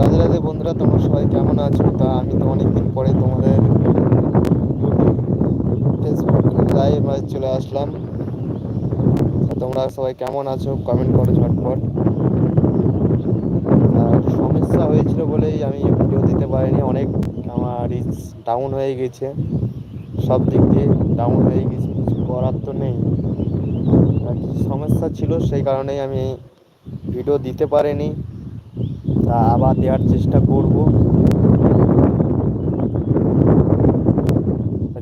রাধে রাধে বন্ধুরা, তোমরা সবাই কেমন আছো? তা আমি তো অনেকদিন পরে তোমাদের ফেসবুক লাইভ চলে আসলাম। তোমরা সবাই কেমন আছো? কমেন্ট করো ঝটপট। সমস্যা হয়েছিল বলেই আমি ভিডিও দিতে পারিনি। অনেক আমার রিচ ডাউন হয়ে গেছে। সব দিক দিয়ে ডাউন হয়ে গেছে। কিছু করার তো নেই। সমস্যা ছিল সেই কারণেই আমি ভিডিও দিতে পারিনি। তা আবার দেওয়ার চেষ্টা করব।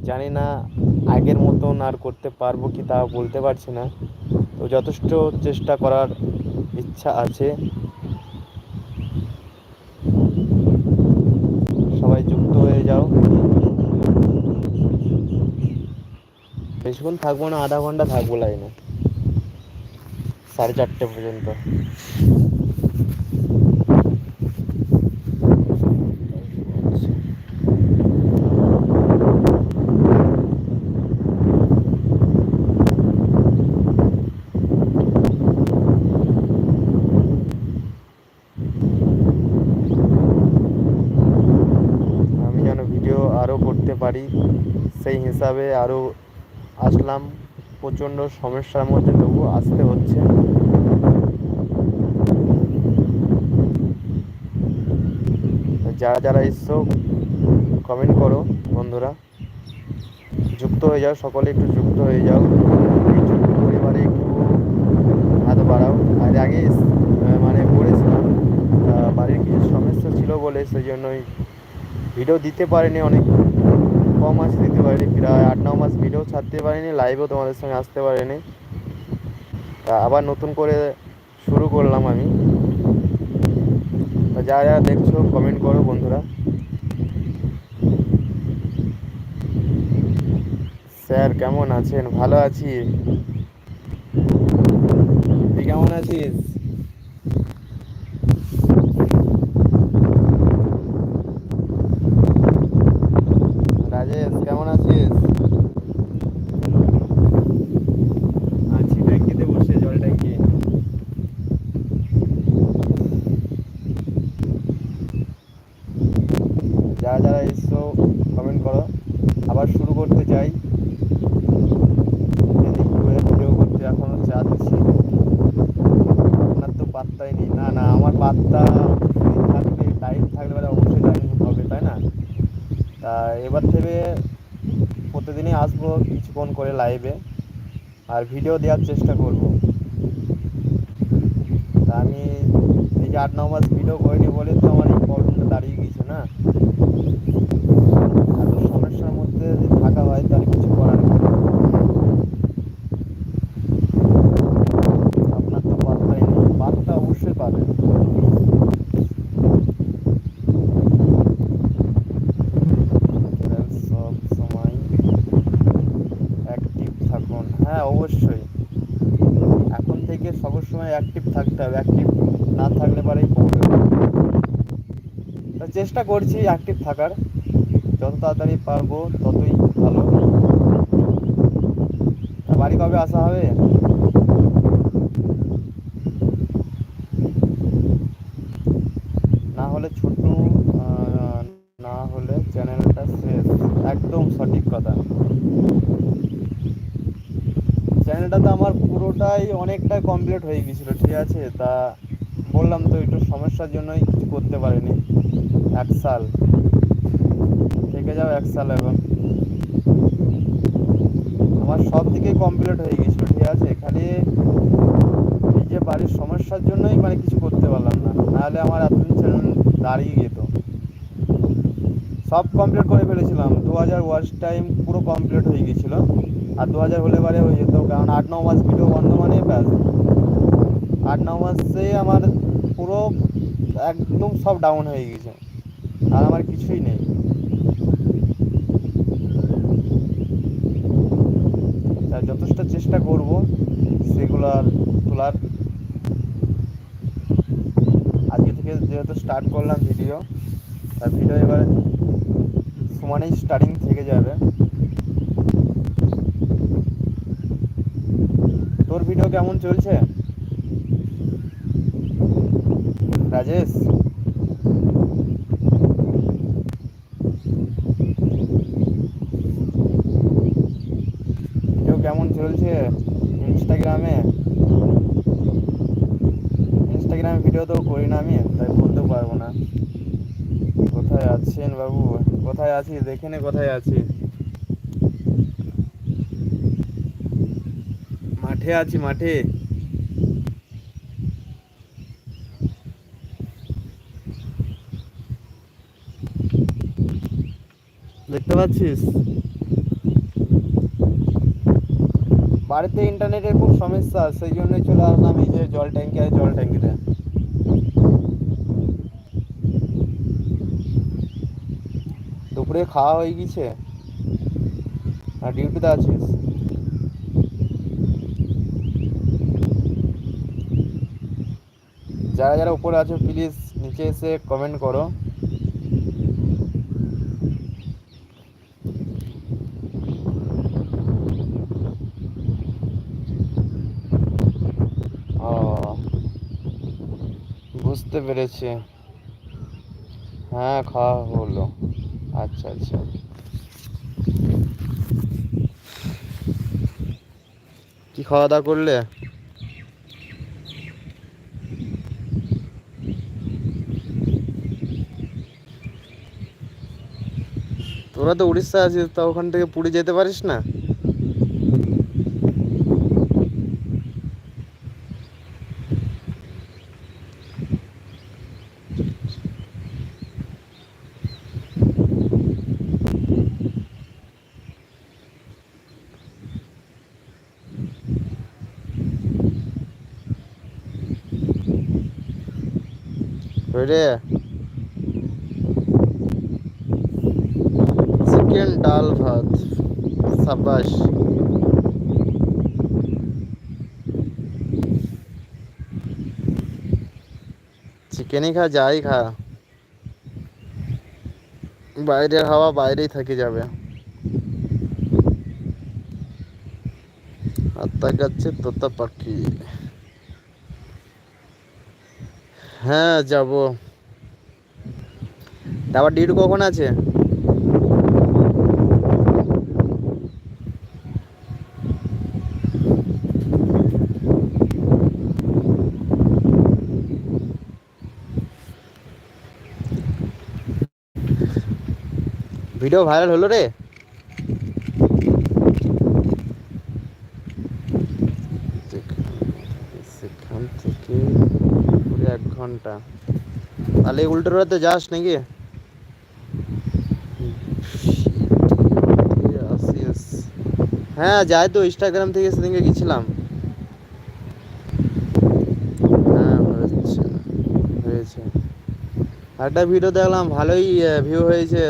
জানি না আগের মতন আর করতে পারব কি তা বলতে পারছি না। তো যথেষ্ট চেষ্টা করার ইচ্ছা আছে। সবাই যুক্ত হয়ে যাও। বেশিক্ষণ থাকব না, আধা ঘণ্টা থাকব লাইনে। সাড়ে চারটে পর্যন্ত আমি যেন ভিডিও আরও করতে পারি সেই হিসাবে আরও আসলাম। প্রচণ্ড সমস্যার মধ্যে তবু আসতে হচ্ছে। যারা যারা এসছো কমেন্ট করো বন্ধুরা। যুক্ত হয়ে যাও, সকলে একটু যুক্ত হয়ে যাও। পরিবারে একটু হাত বাড়াও। আর আগে মানে করেছিলাম তা বাড়ির কিছু সমস্যা ছিল বলে সেই জন্যই ভিডিও দিতে পারেনি অনেক ক মাস দিতে পারিনি, প্রায় আট ন মাস ভিডিও ছাড়তে পারিনি লাইভও তোমাদের সঙ্গে আসতে পারিনি। তা আবার নতুন করে শুরু করলাম আমি। তা যা যারা দেখছ কমেন্ট করো বন্ধুরা। স্যার, কেমন আছেন? ভালো আছি? তুই কেমন আছিস রাজেশ কেমন আছিস আছি ট্যাঙ্কিতে বসে জল ট্যাঙ্কি যারা যারা এসছো কমেন্ট করো। আবার শুরু করতে চাই। ভিডিও করতে এখনও চাচ্ছি। আপনার তো পাত্তাই নেই। না না, আমার পাত্তা থাকবে টাইম থাকলে পরে অবশ্যই টাইম হবে, তাই না? তা এবার থেকে প্রতিদিনই আসব কিছুক্ষণ করে লাইভে আর ভিডিও দেওয়ার চেষ্টা করব। তা আমি এই যে আট ন ভিডিও করিনি বলে তো আমার এই প্রবলেমটা দাঁড়িয়ে গেছে না এত সমস্যার মধ্যে যদি থাকা হয় তাহলে কিছু করার নেই। আপনার তো পাত্তাই নেই পাত্তা অবশ্যই পাবেন। অ্যাক্টিভ থাকুন। হ্যাঁ অবশ্যই। এখন থেকে সব সময় অ্যাক্টিভ থাকতে হবে। অ্যাক্টিভ না থাকলে চেষ্টা করছি অ্যাক্টিভ থাকার। যত তাড়াতাড়ি পারব, ততই ভালো তা বাড়ি কবে আসা হবে? না হলে ছোট না হলে চ্যানেলটা শেষ। একদম সঠিক কথা। চ্যানেলটা তো আমার পুরোটাই অনেকটা কমপ্লিট হয়ে গেছিল ঠিক আছে? তা বললাম তো একটু সমস্যার জন্যই কিছু করতে পারিনি। এক সাল। থেকে যাও এক সাল এখন আমার সব দিকেই কমপ্লিট হয়ে গেছিল, ঠিক আছে? খালি এই যে বাড়ির সমস্যার জন্যই মানে কিছু করতে পারলাম না। নাহলে আমার এতদিন চ্যানেল দাঁড়িয়ে যেত। সব কমপ্লিট করে ফেলেছিলাম। দু হাজার ওয়াচ টাইম পুরো কমপ্লিট হয়ে গেছিল। আর দু হাজার হলে বারে হয়ে যেত, কারণ আট ন মাস ভিডিও বন্ধ মানে ব্যাস। আট ন মাসে আমার পুরো একদম সব ডাউন হয়ে গেছে। আর আমার কিছুই নেই তা যথেষ্ট চেষ্টা করব সেগুলো আর তোলার। আজকে থেকে যেহেতু স্টার্ট করলাম ভিডিও তার ভিডিও এবার সমানেই স্টার্টিং থেকে যাবে। তোর ভিডিও কেমন চলছে? রাজেশ ইনস্টাগ্রামে ভিডিও তো করি না আমি, তাই বলতে পারব না। কোথায় আছেন বাবু? কোথায় আছি? দেখে নে কোথায় আছি। মাঠে আছি, মাঠে। দেখতে পাচ্ছিস? বাড়িতে ইন্টারনেটের খুব সমস্যা, সেই জন্যই চলে আসলাম এই যে জল ট্যাঙ্কি আর জল ট্যাঙ্কিতে। দুপুরে খাওয়া হয়ে গেছে। আর ডিউটিতে আছিস? যারা যারা উপরে আছো প্লিজ নিচে এসে কমেন্ট করো। বুঝতে পেরেছি। হ্যাঁ খাওয়া হলো। আচ্ছা আচ্ছা। কি খাওয়া দাওয়া করলে? তোরা তো উড়িষ্যা আছিস, তা ওখান থেকে পুরী যেতে পারিস না? রে চিকেন ডাল ভাত সাবাস চিকেনই খা যাই খা বাইরের হাওয়া বাইরেই থেকে যাবে। আত্মা গাছে তোতা পাখি। হ্যাঁ যাব। তারপর ডিউটি কখন আছে? ভিডিও ভাইরাল হলো রে সেখান থেকে পুরো এক ঘণ্টা। তাহলে উল্টো রোডে যাস নাকি? হ্যাঁ যাই তো ইনস্টাগ্রাম থেকে সেদিনকে গেছিলাম। হ্যাঁ হয়েছে একটা ভিডিও দেখলাম ভালোই ভিউ হয়েছে।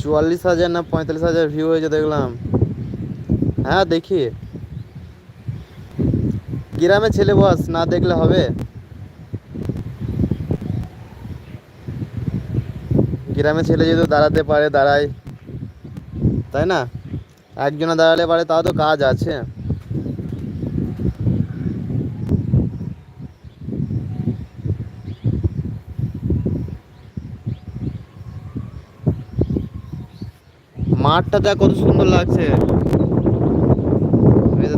চুয়াল্লিশ হাজার না পঁয়তাল্লিশ হাজার ভিউ হয়েছে দেখলাম। হ্যাঁ দেখি। গ্রামে ছেলে বস না দেখলে হবে? গ্রামে ছেলে যদি দাঁড়াতে পারে, দাঁড়ায়। তাই না? একজনে দাঁড়ালে পারে, তাও তো কাজ আছে। মাঠটা দেখ কত সুন্দর লাগছে।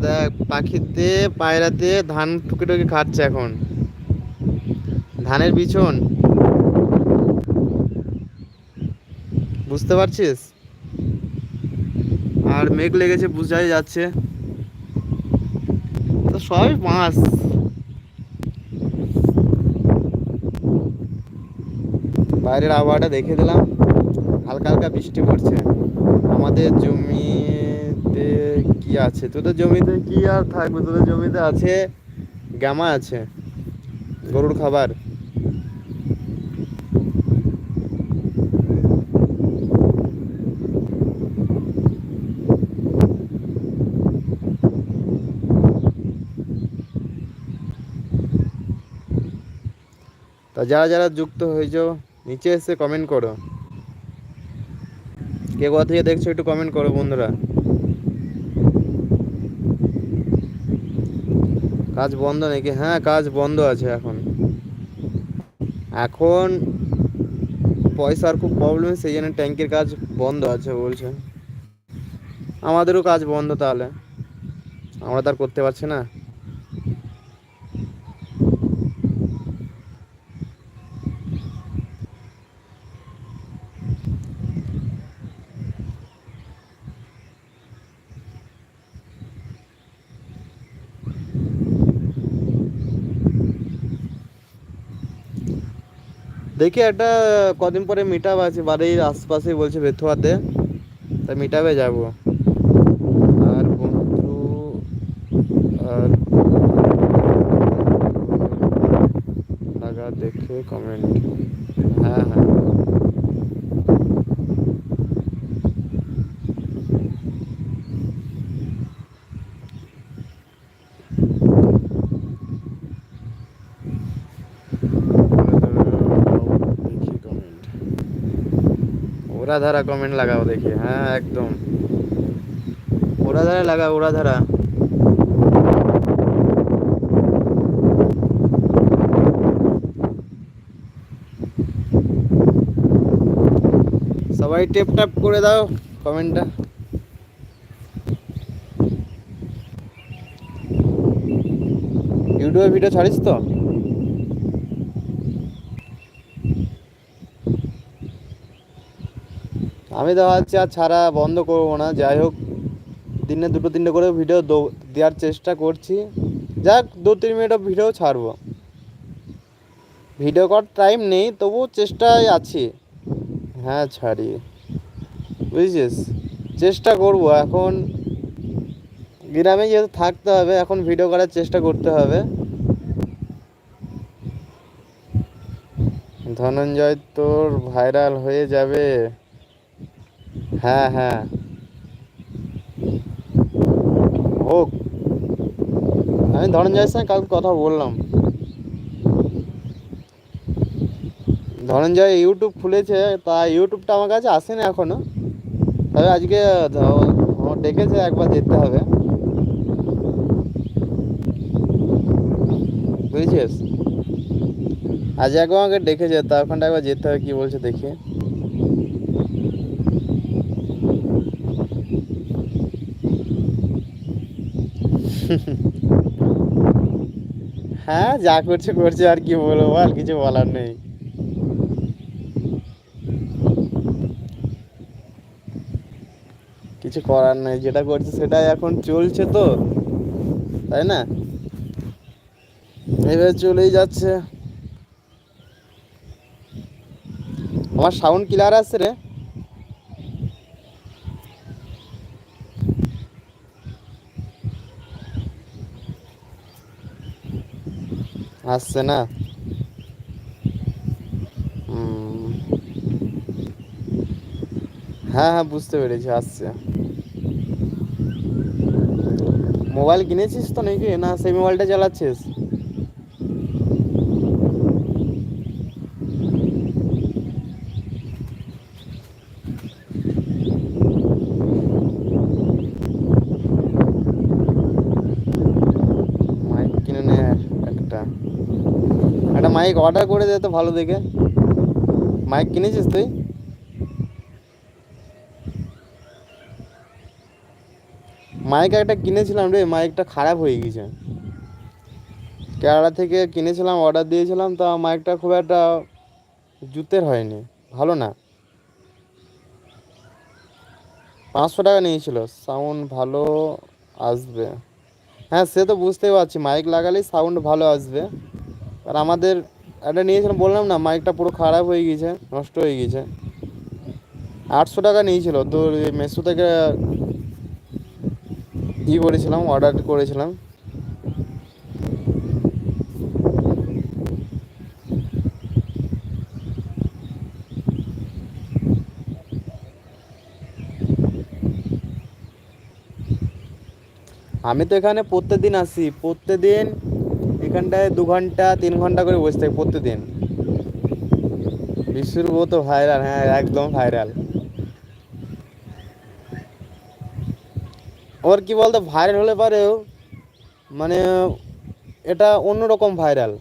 দেখ, পাখিতে, পায়রাতে ধান টুকে টুকে খাচ্ছে এখন। ধানের বিছন বুঝতে পারছিস? আর মেঘ লেগেছে, বুঝাই যাচ্ছে। তো সবই মাছ। বাইরের আবহাওয়াটা দেখে দিলাম। হালকা হালকা বৃষ্টি পড়ছে। আমাদের জমিতে কি আছে? তোদের জমিতে কি আর থাকবে? তোদের জমিতে আছে গামা আছে। গরুর খাবার। যারা যারা যুক্ত হয়েছো, নিচে এসে কমেন্ট করো। কে কোথা থেকে দেখছ একটু কমেন্ট করো বন্ধুরা। কাজ বন্ধ নাকি? হ্যাঁ কাজ বন্ধ আছে এখন। এখন পয়সার খুব প্রবলেম সেই জন্য ট্যাঙ্কের কাজ বন্ধ আছে বলছে। আমাদেরও কাজ বন্ধ তাহলে। আমরা তো আর করতে পারছি না। দেখি একটা কদিন পরে মিট আপ আছে, বাড়ির আশপাশেই বলছে বেথুয়াতে তা মিট যাব যাব। আর বন্ধু, আর লাগা দেখে কমেন্ট হ্যাঁ হ্যাঁ দেখি কমেন্ট ওরা ধারা কমেন্ট লাগাও দেখি। হ্যাঁ একদম। ধারা লাগাও ধারা সবাই টেপ টাপ করে দাও কমেন্টটা ইউটিউবে ভিডিও ছাড়িস তো? আমি দেখা যাচ্ছে আর ছাড়া বন্ধ করব না। যাই হোক, দিনে দুটো তিনটে করে ভিডিও দেওয়ার চেষ্টা করছি। যাক, দু তিন মিনিট ভিডিও ছাড়বো। ভিডিও করার টাইম নেই, তবু চেষ্টায় আছি। হ্যাঁ ছাড়ি। বুঝেছিস? চেষ্টা করব। এখন গ্রামে যেহেতু থাকতে হবে, এখন ভিডিও করার চেষ্টা করতে হবে। ধনঞ্জয় তোর ভাইরাল হয়ে যাবে। হ্যাঁ হ্যাঁ। হোক। আমি ধনঞ্জয়ের সঙ্গে কালকে কথা বললাম। ধনঞ্জয় ইউটিউব খুলেছে, তা ইউটিউবটা আমার কাছে আসেনি এখনও। তবে আজকে ডেকেছে, একবার যেতে হবে। বুঝেছিস? আজ একবার আমাকে ডেকেছে, তা ওখানটা একবার যেতে হবে, কি বলছে দেখি। হ্যাঁ যা করছে করছে, আর কি বলব বল কিছু বলার নেই। কিছু করার নেই, যেটা করছে সেটাই এখন চলছে তো, তাই না? এভাবে চলেই যাচ্ছে। আমার সাউন্ড ক্লিয়ার আছে রে? আসছে না? হ্যাঁ হ্যাঁ বুঝতে পেরেছি, আসছে। মোবাইল কিনেছিস তো নাকি? না, সেই মোবাইলটা চালাচ্ছিস মাইক কিনে নে একটা একটা মাইক অর্ডার করে দে তো ভালো দেখে। মাইক কিনেছিস তুই? মাইক একটা কিনেছিলাম রে মাইকটা খারাপ হয়ে গেছে। কেরালা থেকে কিনেছিলাম অর্ডার দিয়েছিলাম, তা মাইকটা খুব একটা জুতের হয়নি। ভালো না। পাঁচশো টাকা নিয়েছিল সাউন্ড ভালো আসবে। হ্যাঁ সে তো বুঝতেই পারছি মাইক লাগালেই সাউন্ড ভালো আসবে। আর আমাদের একটা নিয়েছিলাম, বললাম না মাইকটা পুরো খারাপ হয়ে গেছে নষ্ট হয়ে গেছে আটশো টাকা নিয়েছিল, তো মেসো থেকে ই করেছিলাম অর্ডার করেছিলাম। আমি তো এখানে প্রত্যেক দিন আসি, প্রত্যেকদিন এখানটায় দু ঘণ্টা, তিন ঘণ্টা করে বসে থাকে প্রত্যেকদিন বিশ্বর বউ তো ভাইরাল হ্যাঁ একদম ভাইরাল ওর কি বলতো ভাইরাল হলে পারেও মানে এটা অন্যরকম ভাইরাল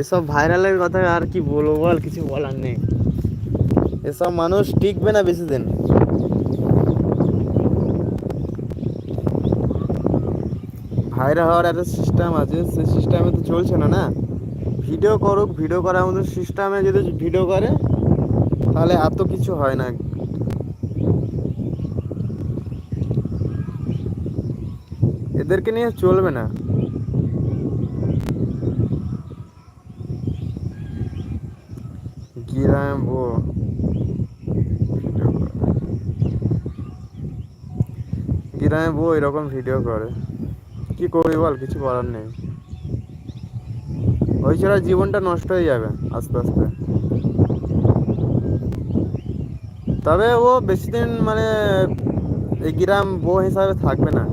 এসব ভাইরালের কথা আর কি বলব বল কিছু বলার নেই। এসব মানুষ টিকবে না বেশি দিন। ভাইরাল হওয়ার একটা সিস্টেম আছে সেই সিস্টেমে তো চলছে না না? ভিডিও করুক ভিডিও করার মতো সিস্টেমে যদি ভিডিও করে, তাহলে এত কিছু হয় না। এদেরকে নিয়ে চলবে না। গিরাম ও গ্রামে বউ এরকম ভিডিও করে। কি করবি বল, কিছু করার নেই। ওই ছাড়া জীবনটা নষ্ট হয়ে যাবে, আস্তে আস্তে। তবে ও বেশি দিন মানে এই গ্রাম বউ হিসাবে থাকবে না।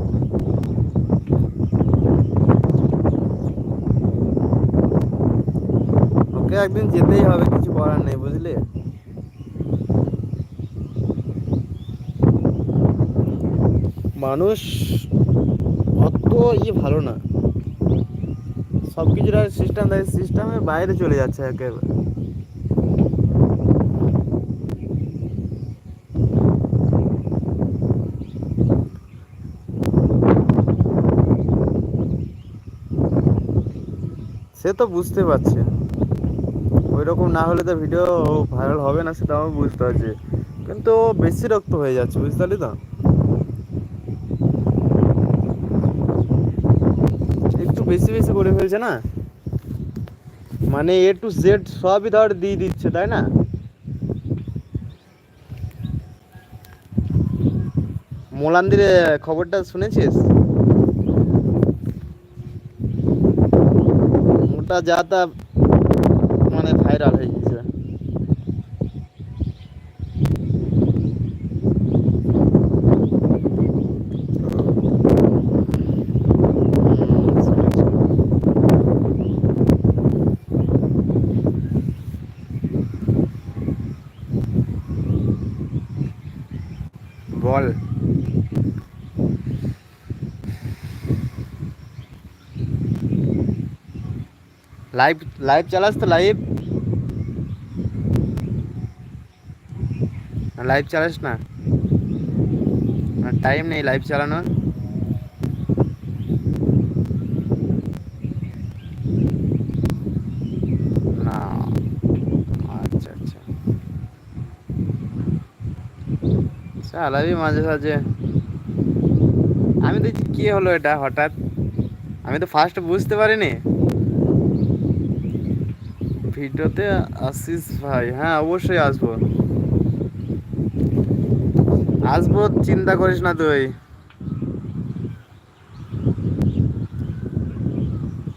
ওকে একদিন যেতেই হবে, কিছু করার নেই, বুঝলি? মানুষ অত ইয়ে ভালো না। সব কিছুর সিস্টেম দেয় সিস্টেমের বাইরে চলে যাচ্ছে একেবারে। সে তো বুঝতে পারছে। ওই রকম না হলে তো ভিডিও ভাইরাল হবে না সেটা আমি বুঝতে পারছি। কিন্তু বেশি রক্ত হয়ে যাচ্ছে, বুঝতে পারলি তো একটু বেশি বেশি করে ফেলছে না? মানে এ টু জেড সবই ধর দিয়ে দিচ্ছে, তাই না? মোলান্দির খবরটা শুনেছিস? ওটা যা তা মানে ভাইরাল হয়ে বল লাইভ লাইভ চালাস তো লাইভ লাইভ চালাস না টাইম নেই লাইভ চালানোর না আচ্ছা আচ্ছা চালাবি মাঝে সাঝে। আমি তো কি হলো এটা হঠাৎ? আমি তো ফার্স্ট বুঝতে পারিনি। ভিডিওতে আসিস ভাই হ্যাঁ অবশ্যই আসব। আসব, চিন্তা করিস না তুই।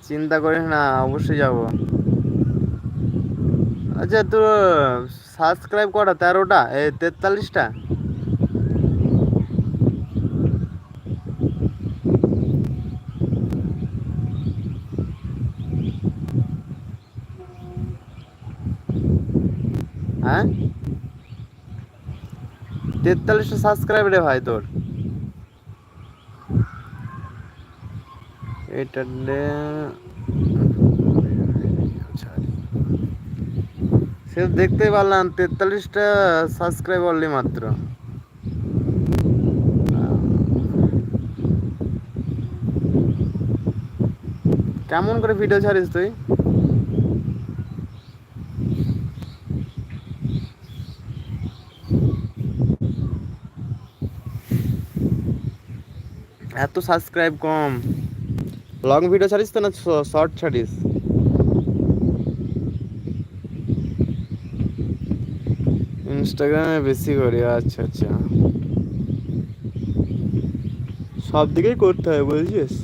চিন্তা করিস না, অবশ্যই যাব। আচ্ছা তোর সাবস্ক্রাইব করা তেরোটা? এই তেতাল্লিশটা হ্যাঁ তেতাল্লিশটা সাবস্ক্রাইব রে ভাই তোর। এটা সে তো দেখতেই পারলাম, তেতাল্লিশটা সাবস্ক্রাইব অনলি মাত্র। কেমন করে ভিডিও ছাড়িস তুই? এত সাবস্ক্রাইব কম। লং ভিডিও ছাড়িস তো না শর্ট ছাড়িস? ইনস্টাগ্রামে বেশি করি আচ্ছা আচ্ছা। সব দিকেই করতে হয়, বুঝছিস?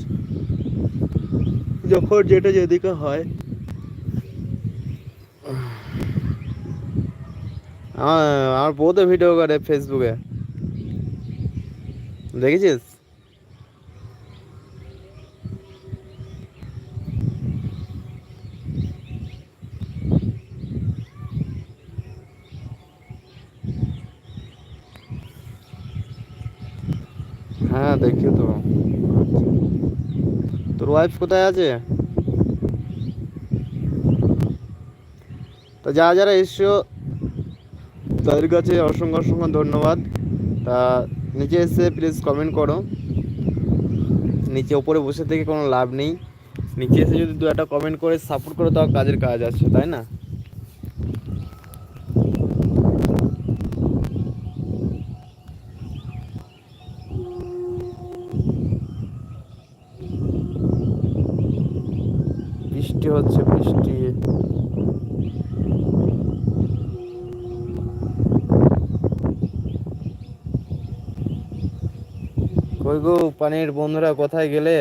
যখন যেটা যেদিকে হয়। আমার আমার বউ তো ভিডিও করে ফেসবুকে দেখেছিস দেখি তো। তোর ওয়াইফ কোথায় আছে? তো যারা যারা এসছো, তাদের কাছে অসংখ্য অসংখ্য ধন্যবাদ। তা নিচে এসে প্লিজ কমেন্ট করো। নিচে ওপরে বসে থেকে কোনো লাভ নেই। নিচে এসে যদি দু একটা কমেন্ট করে সাপোর্ট করো, তাও কাজের কাজ আছে, তাই না হচ্ছে বৃষ্টি কই গো পানির বন্ধুরা কোথায় গেলে?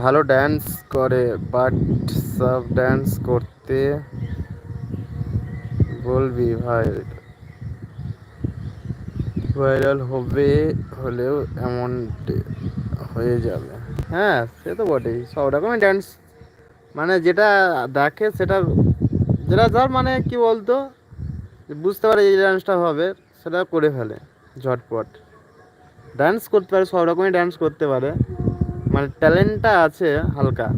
ভালো ড্যান্স করে বাট সব ড্যান্স করতে বলবি ভাই? ভাইরাল হবে হলেও এমন হয়ে যাবে। হ্যাঁ সে তো বটেই। সব রকমই ড্যান্স মানে যেটা দেখে সেটা যেটা ধর মানে কি বলতো বুঝতে পারে এই ডান্সটা হবে, সেটা করে ফেলে ঝটপট। ডান্স করতে পারে, সব রকমই ডান্স করতে পারে মানে ট্যালেন্টটা আছে হালকা।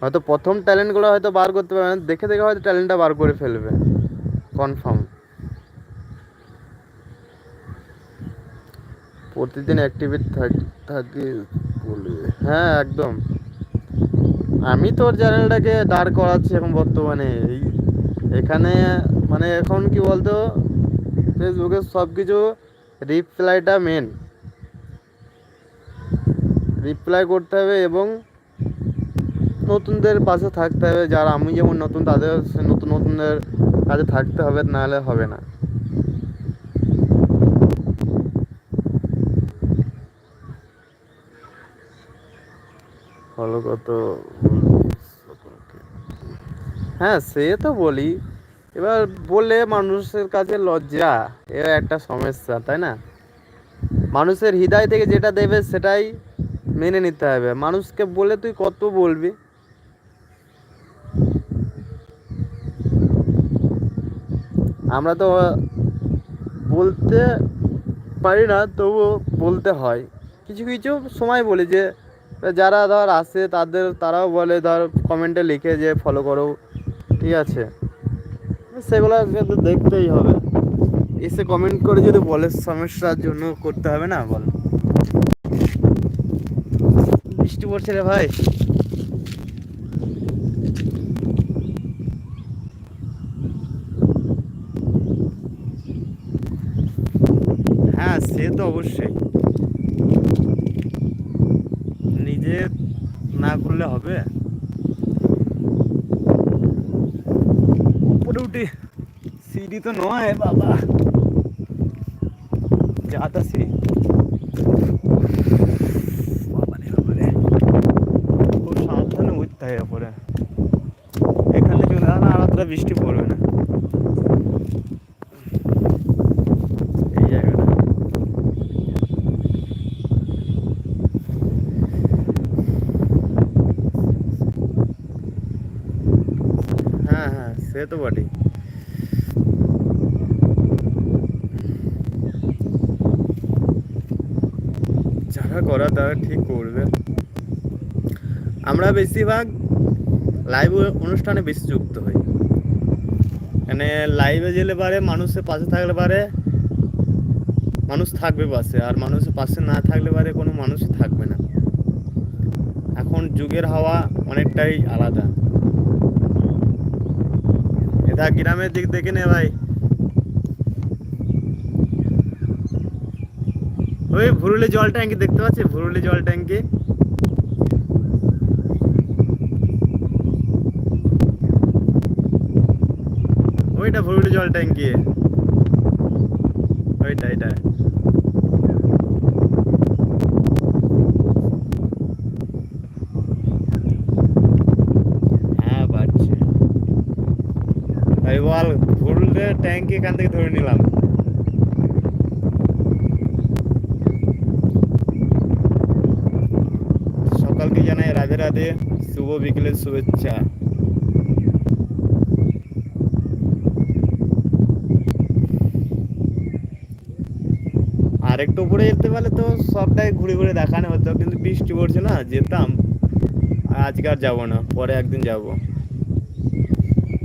হয়তো প্রথম ট্যালেন্টগুলো হয়তো বার করতে পারবে না, দেখে দেখে হয়তো ট্যালেন্টটা বার করে ফেলবে কনফার্ম প্রতিদিন অ্যাক্টিভিট থাকি থাকি বলবে হ্যাঁ একদম। আমি তোর চ্যানেলটাকে দাঁড় করাচ্ছি এখন বর্তমানে। এই এখানে মানে এখন কি বলতো ফেসবুকে সব কিছু রিপ্লাইটা মেন রিপ্লাই করতে হবে এবং নতুনদের পাশে থাকতে হবে। যারা আমি যেমন নতুন, তাদের নতুন, নতুনদের কাছে থাকতে হবে, নাহলে হবে না। ফলো কত হ্যাঁ সে তো বলি। এবার বলে মানুষের কাছে লজ্জা এ একটা সমস্যা, তাই না? মানুষের হৃদয় থেকে যেটা দেবে সেটাই মেনে নিতে হবে। মানুষকে বলে তুই কত বলবি? আমরা তো বলতে পারি না, তবুও বলতে হয়। কিছু কিছু সময় বলি যে যারা ধর আসে তাদের, তারাও বলে ধর কমেন্টে লিখে যে ফলো করো। ঠিক আছে? সেগুলোকে তো দেখতেই হবে। এসে কমেন্ট করে যদি বলে সমস্যার জন্য করতে হবে না, বল। বৃষ্টি পড়ছে রে ভাই। হ্যাঁ সে তো অবশ্যই নিজে না করলে হবে। উপরে সিঁড়ি তো নয় বাবা। বাবারে বাবারে। খুব সাবধানে উঠতে হয় এখানে চলে আর বৃষ্টি পড়বে না এই জায়গাটা হ্যাঁ হ্যাঁ সে তো বটেই। যারা করা তারা ঠিক করবে। আমরা বেশিরভাগ লাইভ অনুষ্ঠানে বেশি যুক্ত হই। মানে লাইভে গেলে পারে মানুষের পাশে থাকলে পারে, মানুষ থাকবে পাশে। আর মানুষের পাশে না থাকলে পারে কোনো মানুষই থাকবে না। এখন যুগের হাওয়া অনেকটাই আলাদা। এটা গ্রামের দিক দেখে নে ভাই। ওই ভুরুলি জল ট্যাঙ্কি দেখতে পাচ্ছি ভুরুলি জল ট্যাঙ্কি। ওইটা ভুরুলি জল ট্যাঙ্কি। ওইটা এটা হ্যাঁ পাচ্ছি এই বল ভুরুলি ট্যাঙ্কি এখান থেকে ধরে নিলাম। সকালকে জানাই রাধে রাধে, শুভ বিকেলের শুভেচ্ছা। আর একটু উপরে যেতে পারলে তো সবটাই ঘুরে ঘুরে দেখানো হতো, কিন্তু বৃষ্টি পড়ছে না, যেতাম। আজকে আর যাব না, পরে একদিন যাব।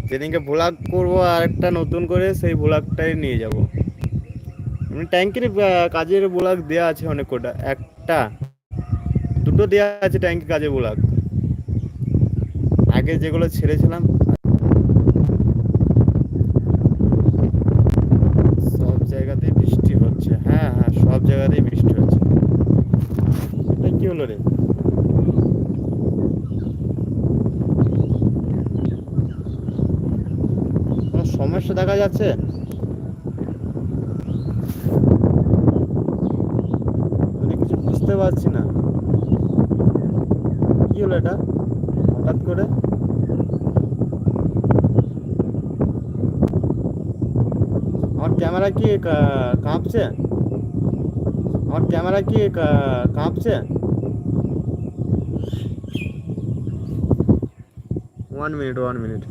যেদিনকে ভোলাগ করব আর একটা নতুন করে সেই ভোলাগটাই নিয়ে যাব। এমনি ট্যাঙ্কির কাজের ভোলাগ দেওয়া আছে অনেক কটা। একটা, দুটো দেওয়া আছে ট্যাঙ্কি কাজের ভোলাগ আগে যেগুলো ছেড়েছিলাম, সব জায়গাতেই বৃষ্টি হচ্ছে। হ্যাঁ হ্যাঁ সব জায়গাতেই বৃষ্টি হচ্ছে। কি হলো রে? সমস্যা দেখা যাচ্ছে। কিছু বুঝতে পারছি না। কি হলো এটা? হঠাৎ করে? আমার ক্যামেরা কি কাঁপছে? আমার ক্যামেরা কা- কাঁপছে? ওয়ান মিনিট ওয়ান মিনিট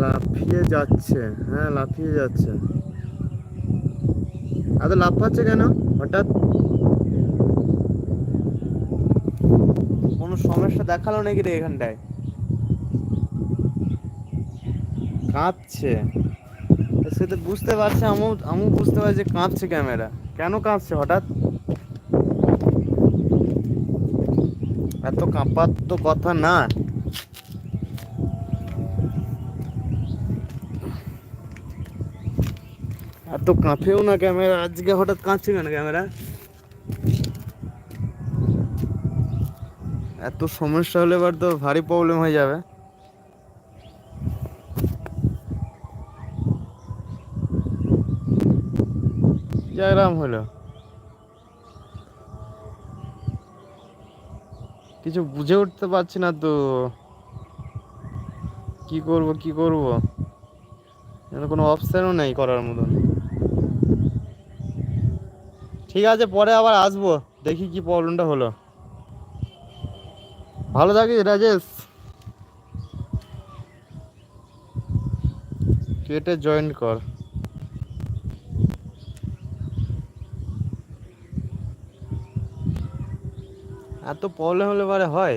লাফিয়ে যাচ্ছে হ্যাঁ লাফিয়ে যাচ্ছে। এত লাফাচ্ছে কেন? হঠাৎ কোনো সমস্যা দেখাল নাকি রে এখানটায়? কাঁপছে। সে তো বুঝতে পারছে আমিও আমিও বুঝতে পারছি যে কাঁপছে ক্যামেরা। কেন কাঁপছে হঠাৎ? এত কাঁপার তো কথা না। এত কাঁপেও না ক্যামেরা, আজকে হঠাৎ কাঁপছে কেন ক্যামেরা? এত সমস্যা হলে এবার তো ভারী প্রবলেম হয়ে যাবে। জয়রাম হলো। কিছু বুঝে উঠতে পারছি না তো। কি করব কি করব? কোনো অপশানও নেই করার মতন। ঠিক আছে, পরে আবার আসব। দেখি কি প্রবলেমটা হলো। ভালো থাকিস, রাজেশ। কেটে জয়েন কর। এত প্রবলেম হলে পরে হয়।